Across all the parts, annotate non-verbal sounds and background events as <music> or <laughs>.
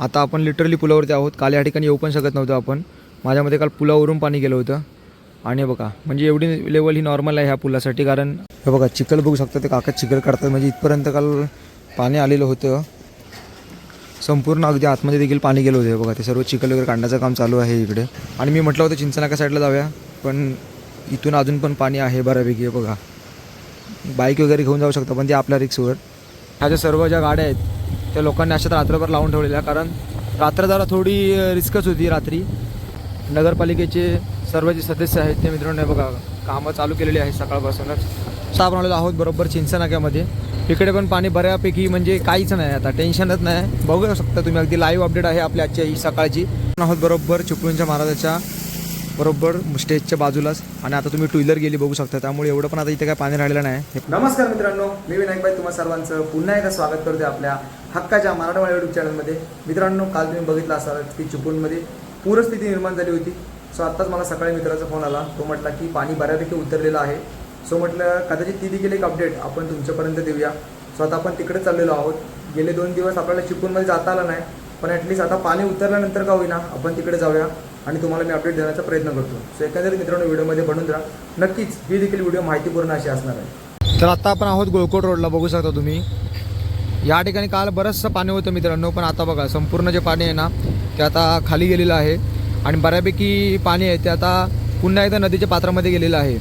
आता आपण लिटरली पुलावरती आहोत. काल या ठिकाणी येऊ पण शकत नव्हतं आपण. माझ्यामध्ये काल पुलावरून पाणी गेलं होतं. आणि बघा म्हणजे एवढी लेवल ही नॉर्मल आहे ह्या पुलासाठी. कारण हे बघा चिखल बघू शकता ते काका चिखल काढतात म्हणजे इथपर्यंत काल पाणी आलेलं होतं. संपूर्ण अगदी आतमध्ये देखील पाणी गेलं होतं बघा. ते सर्व चिखल वगैरे काढण्याचं काम चालू आहे इकडे. आणि मी म्हटलं होतं चिंचनाका साईडला जाऊया. पण इथून अजून पण पाणी आहे बऱ्यापैकी बघा. बाईक वगैरे घेऊन जाऊ शकता पण ते आपल्या रिक्सवर ह्या ज्या सर्व ज्या गाड्या आहेत त्या लोकांनी अशात रात्रभर लावून ठेवलेल्या कारण रात्र जरा थोडी रिस्कच होती रात्री. नगरपालिकेचे सर्व जे सदस्य आहेत ते मित्रांनो बघा कामं चालू केलेली आहेत सकाळपासूनच. आता आपण आहोत बरोबर चिंचनाक्यामध्ये. इकडे पण पाणी बऱ्यापैकी म्हणजे काहीच नाही आता टेन्शनच नाही. बघू शकता तुम्ही अगदी लाईव्ह अपडेट आहे आपल्या आजच्या ही सकाळची. आहोत बरोबर चिपळूणच्या महाराजाच्या बरोबर स्टेजच्या बाजूलाच आणि आता तुम्ही टू व्हीलर गेली बघू शकता. त्यामुळे एवढं पण आता इथे काय पाणी राहिलेलं नाही. नमस्कार मित्रांनो मी विनायक भाई तुम्हा सर्वांचं पुन्हा एकदा स्वागत करते आपल्या हक्काच्या मराठवाडा युट्यूब चॅनलमध्ये मित्रांनो काल तुम्ही बघितलं असाल की चिपळूणमध्ये पूरस्थिती निर्माण झाली होती. सो आत्ताच मला सकाळी मित्राचा फोन आला. तो म्हटला की पाणी बऱ्यापैकी उतरलेलं आहे. सो म्हटलं कदाचित ती देखील एक अपडेट आपण तुमच्यापर्यंत देऊया. सो आता आपण तिकडे चाललेलो आहोत. गेले दोन दिवस आपल्याला चिपळूणमध्ये जाता आलं नाही. पण ॲटलीस्ट आता पाणी उतरल्यानंतर का होईना आपण तिकडे जाऊया. आणि तुम्हाला मी अपडेट देण्याचा प्रयत्न करतो. सो एकंदरीत मित्रांनो व्हिडिओमध्ये बनून राहा नक्कीच ही देखील व्हिडिओ माहितीपूर्ण अशी असणार आहे. तर आता आपण आहोत गोळकोट रोडला बघू शकता तुम्ही. या ठिकाणी काल बरंचसं पाणी होतं मित्रांनो पण आता बघा संपूर्ण जे पाणी आहे ना ते आता खाली गेलेलं आहे. आणि बऱ्यापैकी पाणी आहे ते आता पुन्हा एकदा नदीच्या पात्रामध्ये गेलेलं आहे.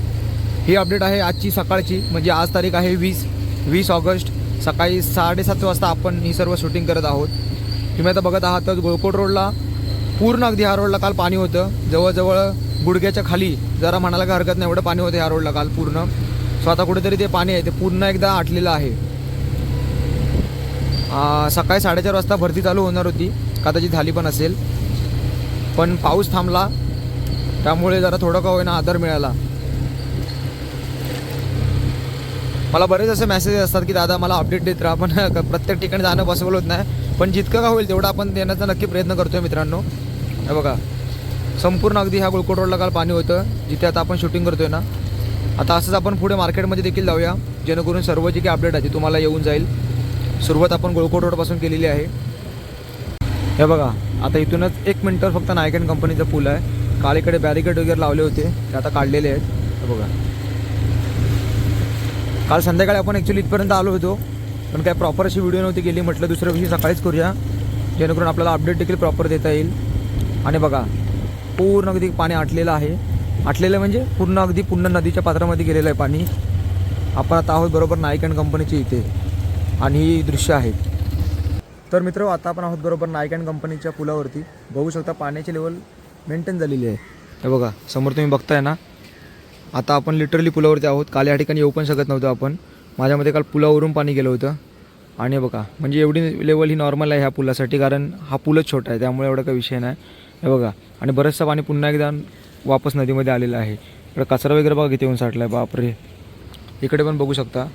ही अपडेट आहे आजची सकाळची म्हणजे आज तारीख आहे वीस वीस ऑगस्ट. सकाळी साडेसात वाजता आपण ही सर्व शूटिंग करत आहोत. तुम्ही आता बघत आहात तर गोळकोट रोडला पूर्ण अगदी ह्या रोडला काल पाणी होतं. जवळजवळ गुडघ्याच्या खाली जरा म्हणायला काय हरकत नाही एवढं पाणी होतं ह्या रोडला काल पूर्ण. सो आता कुठेतरी ते पाणी आहे ते पूर्ण एकदा आटलेलं आहे. सकाळी साडेचार वाजता भरती चालू होणार होती कदाचित झाली पण असेल. पण पाऊस थांबला त्यामुळे जरा थोडं का होईना आदर मिळाला. मला बरेच असे मेसेजेस असतात की दादा मला अपडेट देत राहा. पण <laughs> प्रत्येक ठिकाणी जाणं पॉसिबल होत नाही. पण जितकं का होईल तेवढं आपण देण्याचा नक्की प्रयत्न करतोय मित्रांनो. हे बघा. संपूर्ण अगदी ह्या गुळकोट रोडला काल पाणी होतं. जिथे आता आपण शूटिंग करतोय ना. आता असंच आपण पुढे मार्केटमध्ये देखील जाऊया. जेणेकरून सर्व जे काही अपडेट आहे ती तुम्हाला येऊन जाईल. सुरुवात आपण गोळकोट रोडपासून केलेली आहे. हे बघा. आता इथूनच एक मिनटं फक्त नायकन कंपनीचा पूल आहे. काल इकडे बॅरिकेड वगैरे लावले होते. ते आता काढलेले आहेत. हे बघा. काल संध्याकाळी आपण ॲक्च्युली इथपर्यंत आलो होतो. पण काय प्रॉपर अशी व्हिडिओ नव्हती गेली. म्हटलं दुसऱ्या दिवशी सकाळीच करूया. जेणेकरून आपल्याला अपडेट देखील प्रॉपर देता येईल. आणि बघा पूर्ण अगदी पाणी आटलेलं आहे. आटलेलं म्हणजे पूर्ण अगदी पूर्ण नदीच्या पात्रामध्ये गेलेलं आहे पाणी. आपण आता आहोत बरोबर नाईक अँड कंपनीची इथे. आणि ही दृश्य आहेत तर मित्र आता आपण आहोत बरोबर नाईक अँड कंपनीच्या पुलावरती. बघू शकता पाण्याची लेवल मेंटेन झालेली आहे. हे बघा समोर तुम्ही बघताय ना? आता आपण लिटरली पुलावरती आहोत. काल या ठिकाणी येऊ पण शकत नव्हतो आपण. माझ्यामध्ये काल पुलावरून पाणी गेलं होतं. आणि बघा म्हणजे एवढी लेवल ही नॉर्मल आहे ह्या पुलासाठी. कारण हा पूलच छोटा आहे त्यामुळे एवढा काही विषय नाही. हे बघा. आणि बरंचसं पाणी पुन्हा एकदा वापस नदीमध्ये आलेलं आहे. इकडे कचरा वगैरे बघा किती येऊन साठला आहे बापरे. इकडे पण बघू शकता.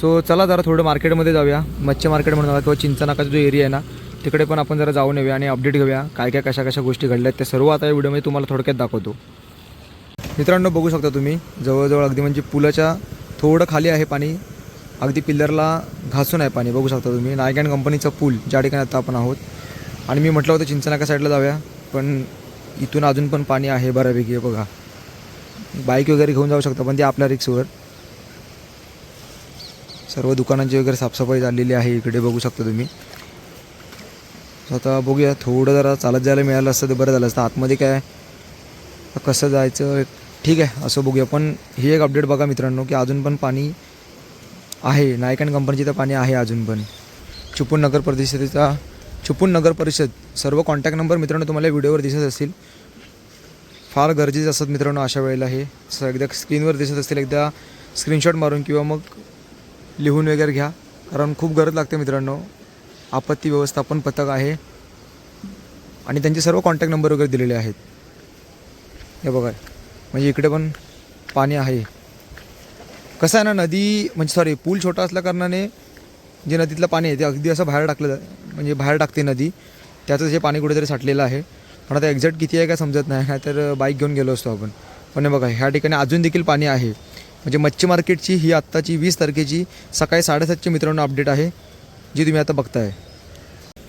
सो चला जरा थोडं मार्केटमध्ये जाऊया. मच्छी मार्केट म्हणून किंवा चिंचनाकाचा जो एरिया आहे ना तिकडे पण आपण जरा जाऊन येऊया आणि अपडेट घेऊया. काय काय कशा कशा गोष्टी घडल्या आहेत त्या सर्व आता या व्हिडिओमध्ये तुम्हाला थोडक्यात दाखवतो. मित्रांनो बघू शकता तुम्ही जवळजवळ अगदी म्हणजे पुलाच्या थोडं खाली आहे पाणी. अगदी पिल्लरला घासून आहे पाणी. बघू शकता तुम्ही नायक अँड पूल ज्या ठिकाणी आता आपण आहोत. आणि मी म्हटलं होतं चिंचनाका साईडला जाऊया. पण इथून अजून पण पाणी आहे बऱ्यापैकी बघा. बाईक वगैरे घेऊन जाऊ शकता पण ते आपल्या रिक्सवर. सर्व दुकानांची वगैरे साफसफाई झालेली आहे इकडे बघू शकता तुम्ही. आता बघूया थोडं जरा चालत जायला मिळालं असतं तर बरं झालं असतं. आतमध्ये काय कसं जायचं ठीक आहे असं बघूया. पण ही एक अपडेट बघा मित्रांनो की अजून पण पाणी आहे. नायक अँड कंपनीचे तर पाणी आहे अजून पण. चिपळूण नगर परिषदेचा छुपून नगर परिषद सर्व कॉन्टॅक्ट नंबर मित्रांनो तुम्हाला व्हिडिओवर दिसत असतील. फार गरजेचे असतात मित्रांनो अशा वेळेला हे. स एकदा स्क्रीनवर दिसत असतील एकदा स्क्रीनशॉट मारून किंवा मग लिहून वगैरे घ्या. कारण खूप गरज लागते मित्रांनो. आपत्ती व्यवस्थापन पथक आहे. आणि त्यांचे सर्व कॉन्टॅक्ट नंबर वगैरे दिलेले आहेत. हे बघा. म्हणजे इकडे पण पाणी आहे. कसं आहे ना नदी म्हणजे सॉरी पूल छोटा असल्या कारणाने जे नदीतलं पाणी आहे ते अगदी असं बाहेर टाकलं म्हणजे बाहेर टाकते नदी त्याचं जे पाणी कुठेतरी साठलेलं आहे. पण आता एक्झॅक्ट किती आहे काय समजत नाही नाही तर बाईक घेऊन गेलो असतो आपण. पण हे बघा ह्या ठिकाणी अजून देखील पाणी आहे. म्हणजे मच्छी मार्केटची ही आत्ताची वीस तारखेची सकाळी साडेसातची मित्रांनो अपडेट आहे जी तुम्ही आता बघताय.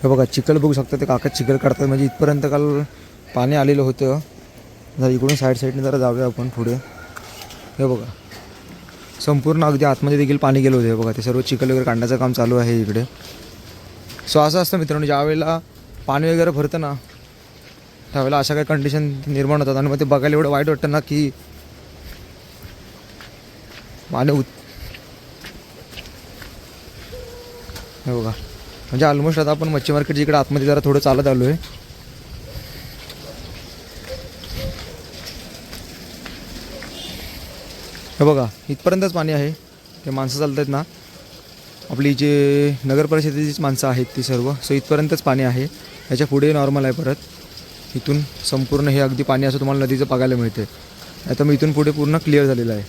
हे बघा चिखल बघू शकता ते काका चिखल काढतात. म्हणजे इथपर्यंत काल पाणी आलेलं होतं. जरा इकडून साईड साईडने जरा जाऊया आपण पुढे. हे बघा. संपूर्ण अगदी आतमध्ये देखील पाणी गेलं होतं. हे बघा ते सर्व चिखल वगैरे काढण्याचं काम चालू आहे इकडे. सो असं असतं मित्रांनो ज्यावेळेला पाणी वगैरे भरतं ना त्यावेळेला अशा काही कंडिशन निर्माण होतात आणि मग ते बघायला एवढं वाईट वाटतं ना की पाणी उत हो बघा. म्हणजे ऑलमोस्ट आता आपण मच्छी मार्केट इकडे आतमध्ये जरा थोडं चालत आलो आहे हे बघा इथपर्यंतच पाणी आहे. ते माणसं चालत आहेत ना. आपली जे नगर परिषदेचीच माणसं आहेत ती सर्व सो इथपर्यंतच पाणी आहे. याच्यापुढे नॉर्मल आहे परत. इथून संपूर्ण हे अगदी पाणी असं तुम्हाला नदीचं बघायला मिळते. आता मग इथून पुढे पूर्ण क्लिअर झालेलं आहे.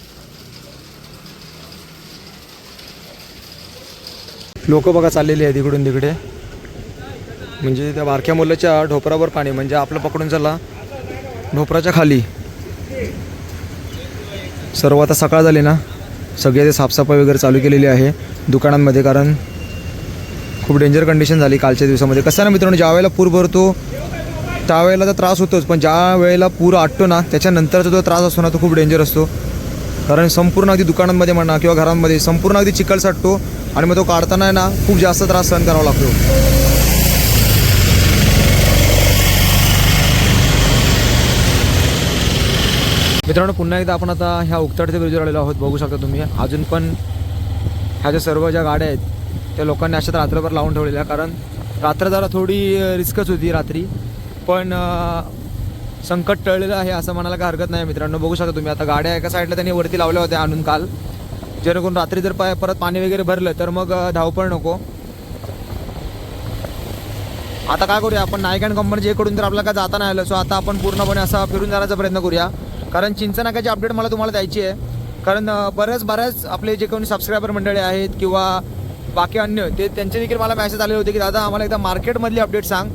लोक बघा चाललेली आहेत इकडून तिकडे. म्हणजे त्या बारक्या मुलाच्या ढोपरावर पाणी म्हणजे आपलं पकडून चला. ढोपराच्या खाली. सर्व आता सकाळ झाली ना. सगळे ते साफसफाई वगैरे चालू केलेली आहे दुकानांमध्ये कारण खूप डेंजर कंडिशन झाली कालच्या दिवसामध्ये. कसं आहे ना मित्रांनो ज्या वेळेला पूर भरतो त्यावेळेला तर त्रास होतोच पण ज्या वेळेला पूर आटतो ना त्याच्यानंतरचा जो त्रास असतो ना तो खूप डेंजर असतो. कारण संपूर्ण अगदी दुकानांमध्ये म्हणा किंवा घरांमध्ये संपूर्ण अगदी चिखल साठतो आणि मग तो काढताना आहे ना खूप जास्त त्रास सहन करावा लागतो. मित्रांनो पुन्हा एकदा आपण आता ह्या उकताडच्या ब्रिजवर आलेलो आहोत. बघू शकता तुम्ही. अजून पण ह्या ज्या सर्व ज्या गाड्या आहेत त्या लोकांनी अशात रात्रभर लावून ठेवलेल्या कारण रात्र जरा थोडी रिस्कच होती रात्री. पण संकट टळलेलं आहे असं म्हणायला काय हरकत नाही मित्रांनो. बघू शकता तुम्ही. आता गाड्या एका साईडला त्यांनी वरती लावल्या होत्या आणून काल. जेणेकरून रात्री जर पाय परत पाणी वगैरे भरलं तर मग धावपळ नको. आता काय करूया? आपण नाईक अँड कंपनीच्या इकडून तर आपल्याला काय जाता नाही आलं. सो आता आपण पूर्णपणे असा फिरून जाण्याचा प्रयत्न करूया. कारण चिंचनाकाची अपडेट मला तुम्हाला द्यायची आहे. कारण बऱ्याच बऱ्याच आपले जे कोणी सबस्क्रायबर मंडळी आहेत किंवा बाकी अन्य ते त्यांचे देखील मला मॅसेज आलेले होते की दादा आम्हाला एकदा मार्केटमधली अपडेट सांग.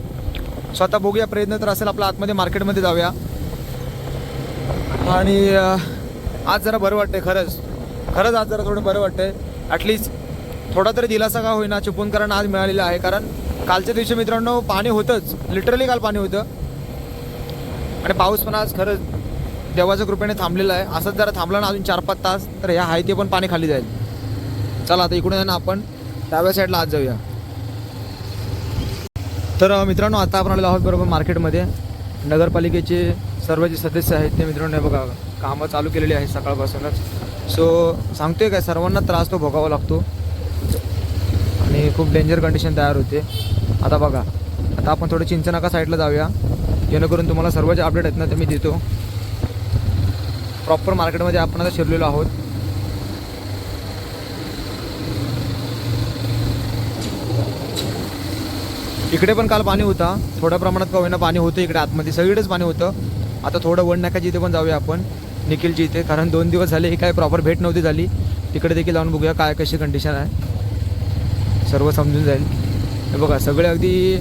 स्वतः बघूया प्रयत्न तर असेल आपला आतमध्ये मार्केटमध्ये जाऊया. आणि आज जरा बरं वाटतंय खरंच. खरंच आज जरा थोडं बरं वाटतंय. ॲटलिस्ट थोडा तरी दिलासा का होईना चिपळूणकरांना आज मिळालेला आहे. कारण कालच्या दिवशी मित्रांनो पाणी होतंच. लिटरली काल पाणी होतं. आणि पाऊस पण आज खरंच देवाच्या कृपेने थांबलेलं आहे. असंच जरा थांबलं ना अजून चार पाच तास तर ह्या आहे ते पण पाणी खाली जाईल. चला आता इकडून ना आपण डाव्या साईडला आज जाऊया. तर मित्रांनो आता आपण आलेलो आहोत बरोबर मार्केटमध्ये. नगरपालिकेचे सर्व जे सदस्य आहेत ते मित्रांनो हे बघा कामं चालू केलेली आहेत सकाळपासूनच. सो सांगतोय काय सर्वांना त्रास तो भोगावा लागतो. आणि खूप डेंजर कंडिशन तयार होते. आता बघा आता आपण थोडं चिंचनाका साईडला जाऊया. जेणेकरून तुम्हाला सर्व जे अपडेट आहेत ना ते मी देतो. प्रॉपर मार्केटमध्ये आपण आता शिरलेलो आहोत. इकडे पण काल पाणी होता. थोड्या प्रमाणात का होईना पाणी होतं इकडे आतमध्ये. सगळीकडेच पाणी होतं. आता थोडं वण नाकाची इथे पण जाऊया आपण. निखिलची इथे. कारण दोन दिवस झाले ही काय प्रॉपर भेट नव्हती झाली. तिकडे देखील जाऊन बघूया काय कशी कंडिशन आहे. सर्व समजून जाईल. हे बघा सगळे अगदी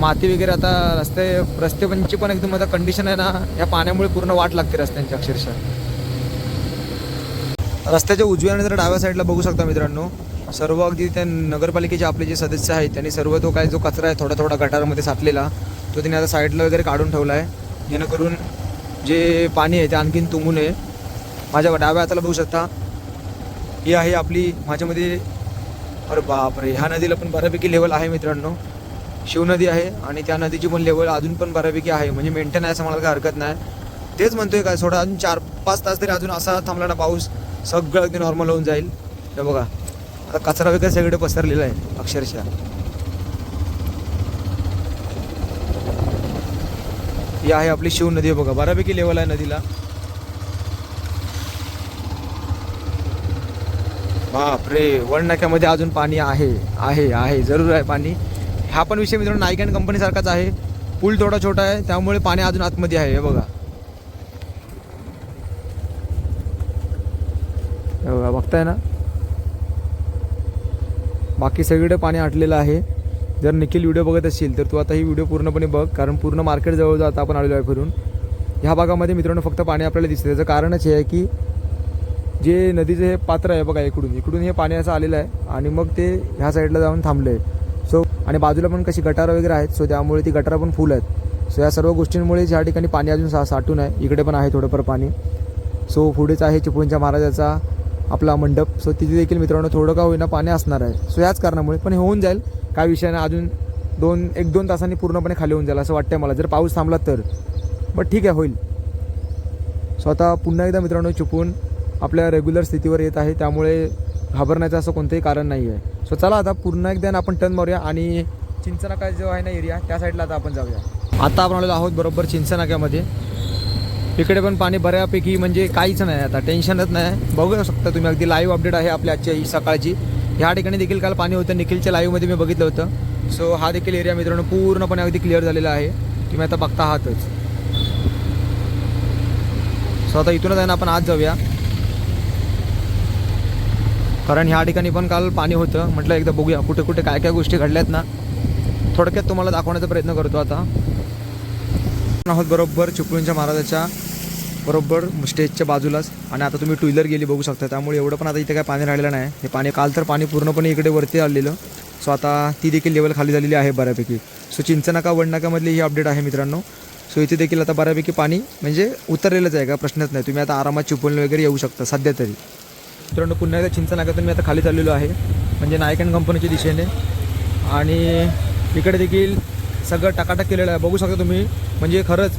माती वगैरे आता रस्ते रस्ते पंची पण एकदम आता कंडिशन आहे ना या पाण्यामुळे पूर्ण वाट लागते रस्त्यांची अक्षरशः. रस्त्याच्या उजव्या आणि जर डाव्या साईडला बघू शकता मित्रांनो सर्व अगदी त्या नगरपालिकेचे आपले जे सदस्य आहेत त्यांनी सर्व तो काय जो कचरा आहे थोडा थोडा गटारामध्ये साठलेला तो त्यांनी आता साईडला वगैरे काढून ठेवला आहे जेणेकरून जे पाणी आहे ते आणखीन तुंबू नये माझ्या डाव्या हाताला बघू शकता ही आहे आपली माझ्यामध्ये अरे बापरे ह्या नदीला पण बऱ्यापैकी लेवल आहे मित्रांनो. शिवनदी आहे आणि त्या नदीची पण लेवल अजून पण बऱ्यापैकी आहे. म्हणजे मेंटेन आहे असं मला काय हरकत नाही. तेच म्हणतोय काय सोडा अजून चार पाच तास तरी अजून असा थांबला ना पाऊस सगळं अगदी नॉर्मल होऊन जाईल. हे बघा आता कचरा वगैरे सगळीकडे पसरलेला आहे अक्षरशः. ही आहे आपली शिव नदी आहे बघा बऱ्यापैकी लेवल आहे नदीला. बापरे वडनाक्यामध्ये अजून पाणी आहे आहे आहे जरूर आहे पाणी. हा पण विषय मित्रांनो नाईक कंपनीसारखाच आहे. पूल थोडा छोटा आहे त्यामुळे पाणी अजून आतमध्ये आहे हे बघा. बघा बघताय ना? बाकी सगळीकडे पाणी आटलेलं आहे. जर निखिल व्हिडिओ बघत असशील तर तू आता ही व्हिडिओ पूर्णपणे बघ कारण पूर्ण मार्केट जवळ आता आपण आलेलो आहे फिरून. ह्या भागामध्ये मित्रांनो फक्त पाणी आपल्याला दिसतं त्याचं कारणच हे आहे की जे नदीचं हे पात्र आहे बघा इकडून. इकडून हे पाणी असं आलेलं आहे आणि मग ते ह्या साईडला जाऊन थांबलं आहे सो आणि बाजूला पण कशी गटारं वगैरे आहेत सो त्यामुळे ती गटारं पण फुल आहेत. सो या सर्व गोष्टींमुळे या ठिकाणी पाणी अजून सा साठून आहे इकडे पण आहे थोडंफार पाणी. सो पुढेच आहे चिपळूणच्या महाराजाचा आपला मंडप. सो तिथे देखील मित्रांनो थोडं का होईना पाणी असणार आहे. सो याच कारणामुळे पण हे होऊन जाईल. काय विषय नाही अजून दोन एक दोन तासांनी पूर्णपणे खाली होऊन जाईल असं वाटतंय मला. जर पाऊस थांबला तर. बट ठीक आहे होईल. सो आता पुन्हा एकदा मित्रांनो चुकून आपल्या रेग्युलर स्थितीवर येत आहे. त्यामुळे घाबरण्याचं असं कोणतंही कारण नाही आहे सो चला आता पुन्हा एकदा ना आपण टर्न मारूया आणि चिंचनाका जो आहे ना एरिया त्या साईडला आता आपण जाऊया. आता आपण आलेलो आहोत बरोबर चिंचनाक्यामध्ये. इकडे पण पाणी बऱ्यापैकी म्हणजे काहीच नाही आता टेन्शनच नाही बघू शकता तुम्ही अगदी लाईव्ह अपडेट आहे आपल्या आजच्या ही सकाळची. ह्या ठिकाणी देखील काल पाणी होतं निखिलच्या लाईव्हमध्ये मी बघितलं होतं. सो हा देखील एरिया मित्रांनो पूर्णपणे अगदी क्लिअर झालेला आहे. तुम्ही आता बघता आहातच सो आता इथूनच आहे ना आपण आज जाऊया. कारण ह्या ठिकाणी पण काल पाणी होतं. म्हटलं एकदा बघूया कुठे कुठे काय काय गोष्टी घडल्यात ना. थोडक्यात तुम्हाला दाखवण्याचा प्रयत्न करतो आता. आहोत बरोबर चिपळूणच्या महाराजाच्या बरोबर स्टेजच्या बाजूलाच. आणि आता तुम्ही टू व्हीलर गेली बघू शकता. त्यामुळे एवढं पण आता इथे काय पाणी राहिलेलं नाही. हे पाणी काल तर पाणी पूर्णपणे इकडे वरती आलेलं. सो आता ती देखील लेवल खाली झालेली आहे बऱ्यापैकी. सो चिंचनाका वडनाकामधली ही अपडेट आहे मित्रांनो. सो इथे देखील आता बऱ्यापैकी पाणी म्हणजे उतरलेलंच आहे का? प्रश्नच नाही. तुम्ही आता आरामात चिपळून वगैरे येऊ शकता सध्या तरी. मित्रांनो पुन्हा एकदा चिंचनाकातून मी आता खाली चाललेलो आहे. म्हणजे नायक अँड कंपनीच्या दिशेने. आणि इकडे देखील सगळं टाकाटाक केलेलं आहे. बघू शकता तुम्ही म्हणजे खरंच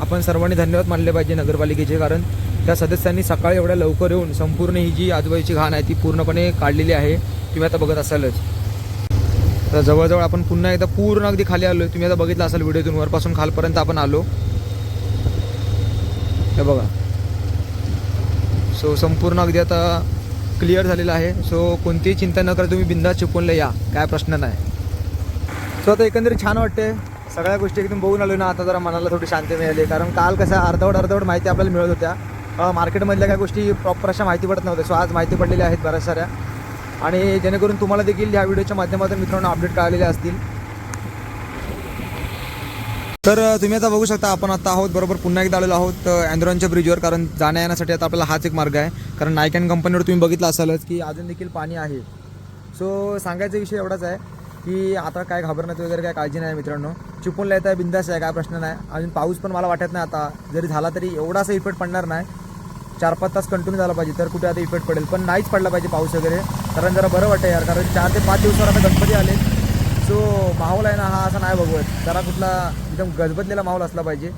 आपण सर्वांनी धन्यवाद मानले पाहिजे नगरपालिकेचे कारण त्या सदस्यांनी सकाळी एवढ्या लवकर येऊन संपूर्ण ही जी आजूबाजूची घाण आहे ती पूर्णपणे काढलेली आहे तुम्ही आता बघत असालच. तर जवळजवळ आपण पुन्हा एकदा पूर्ण अगदी खाली आलो तुम्ही आता बघितलं असाल व्हिडिओतून वरपासून खालपर्यंत आपण आलो. हे बघा. सो संपूर्ण अगदी आता क्लिअर झालेलं आहे. सो कोणतीही चिंता न करा तुम्ही बिंदा चिपवूनला या. काय प्रश्न नाही. सो आता एकंदरीत छान वाटते सगळ्या गोष्टी एकदम बघून आलो ना आता जरा मनाला थोडी शांती मिळाली. कारण काल कसं अर्धवट अर्धवट माहिती आपल्याला मिळत होत्या. मार्केटमधल्या काही गोष्टी प्रॉपर अशा माहिती पडत नव्हत्या. सो आज माहिती पडलेल्या आहेत बऱ्याच साऱ्या. आणि जेणेकरून तुम्हाला देखील ह्या व्हिडिओच्या माध्यमातून मित्रांनो अपडेट कळालेले असतील. तर तुम्ही आता बघू शकता आपण आता आहोत बरोबर पुन्हा एकदा आलेलो आहोत अँड्रॉनच्या ब्रिजवर कारण जाण्या येण्यासाठी आता आपल्याला हाच एक मार्ग आहे. कारण नाईक अँड कंपनीवर तुम्ही बघितलं असालच की अजून देखील पाणी आहे. सो सांगायचा विषय एवढाच आहे की आता काय घाबरण्यात वगैरे काय काळजी नाही मित्रांनो. चिपून येत आहे बिंदास आहे काय प्रश्न नाही. अजून पाऊस पण मला वाटत नाही आता. जरी झाला तरी एवढासा इफेक्ट पडणार नाही. चार पाच तास कंटिन्यू झाला पाहिजे तर कुठे आता इफेक्ट पडेल. पण नाहीच पडला पाहिजे पाऊस वगैरे. कारण जरा बरं वाटतं यार कारण चार ते पाच दिवसावर आता गणपती आले. सो माहोल आहे ना हा असा नाही बघवत जरा कुठला एकदम गजबजलेला माहोल असला पाहिजे.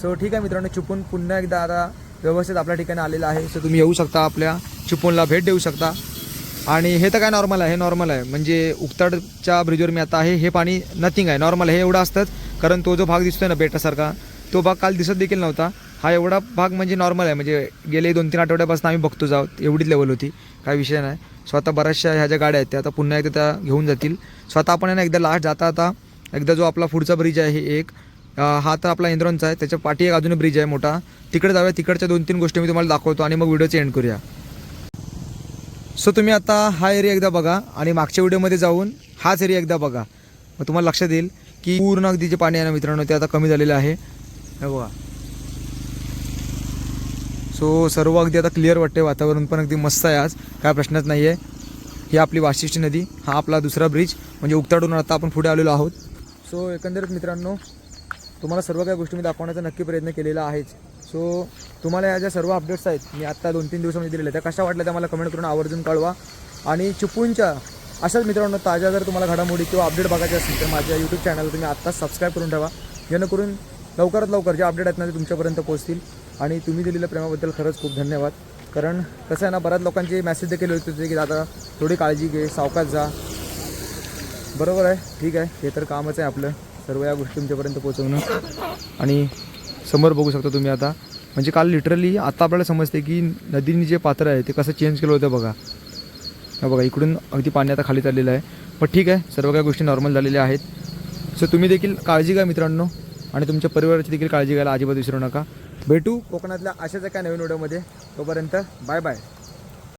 सो ठीक आहे मित्रांनो चिपळूण पुन्हा एकदा आता व्यवस्थित आपल्या ठिकाणी आलेलं आहे. सो तुम्ही येऊ शकता आपल्या चिपूनला भेट देऊ शकता. आणि हे तर काय नॉर्मल आहे हे नॉर्मल आहे. म्हणजे उक्ताडच्या ब्रिजवर मी आता आहे हे पाणी नथिंग आहे. नॉर्मल आहे हे एवढं असतंच. कारण तो जो भाग दिसतोय ना बेटासारखा तो भाग काल दिसत देखील नव्हता. हा एवढा भाग म्हणजे नॉर्मल आहे. म्हणजे गेले दोन तीन आठवड्यापासून आम्ही बघतोच आहोत. एवढीच लेवल होती. काय विषय नाही. सो आता बऱ्याचशा ह्या ज्या गाड्या आहेत त्या आता पुन्हा एकदा त्या घेऊन जातील. स्वतः आपण आहे ना एकदा लास्ट जाता आता एकदा जो आपला पुढचा ब्रिज आहे हे एक हा तर आपला इंद्रॉनचा आहे. त्याच्या पाठी एक अजून ब्रिज आहे मोठा. तिकडे जाऊया. तिकडच्या दोन तीन गोष्टी मी तुम्हाला दाखवतो आणि मग व्हिडिओचे एंड करूया. सो तुम्ही आता हा एरिया एकदा बघा आणि मागच्या व्हिडिओमध्ये जाऊन हाच एरिया एकदा बघा. मग तुम्हाला लक्षात येईल की पूर्ण अगदी जे पाणी आहे ना मित्रांनो ते आता कमी झालेलं आहे. हे बघा. सो सर्व अगदी आता क्लिअर वाटते वातावरण पण अगदी मस्त आहे आज. काय प्रश्नच नाही आहे ही आपली वाशिष्ठी नदी हा आपला दुसरा ब्रिज म्हणजे उक्ताडून आता आपण पुढे आलेलो आहोत. सो एकंदरीत मित्रांनो तुम्हाला सर्व काही गोष्टी मी दाखवण्याचा नक्की प्रयत्न केलेला आहेच. सो तुम्हाला या ज्या सर्व अपडेट्स आहेत मी आत्ता दोन तीन दिवसामध्ये दिलेल्या त्या कशा वाटल्या त्या मला कमेंट करून आवर्जून कळवा. आणि चिपळूणच्या अशाच मित्रांनो ताज्या जर तुम्हाला घडामोडी किंवा अपडेट बघायचे असतील तर माझ्या यूट्यूब चॅनल तुम्ही आत्ताच सबस्क्राईब करून ठेवा. जेणेकरून लवकरात लवकर जे अपडेट आहेत ना ते तुमच्यापर्यंत पोहोचतील. आणि तुम्ही दिलेल्या प्रेमाबद्दल खरंच खूप धन्यवाद. कारण कसं आहे ना बऱ्याच लोकांचे मेसेज देखील होत होते की दादा थोडी काळजी घे सावकाश जा. बरोबर आहे ठीक आहे हे तर कामच आहे आपलं सर्व या गोष्टी तुमच्यापर्यंत पोहोचवणं. आणि समोर बघू शकता तुम्ही आता म्हणजे काल लिटरली आता आपल्याला समजते की नदीने जे पात्र आहे ते कसं चेंज केलं होतं बघा. हा बघा इकडून अगदी पाणी आता खाली चाललेलं आहे. पण ठीक आहे सर्व काही गोष्टी नॉर्मल झालेल्या आहेत. सो तुम्ही देखील काळजी घ्या मित्रांनो आणि तुमच्या परिवाराची देखील काळजी घ्यायला अजिबात विसरू नका. भेटू कोकणातल्या अशाच एका नवीन व्हिडिओमध्ये. तोपर्यंत बाय बाय.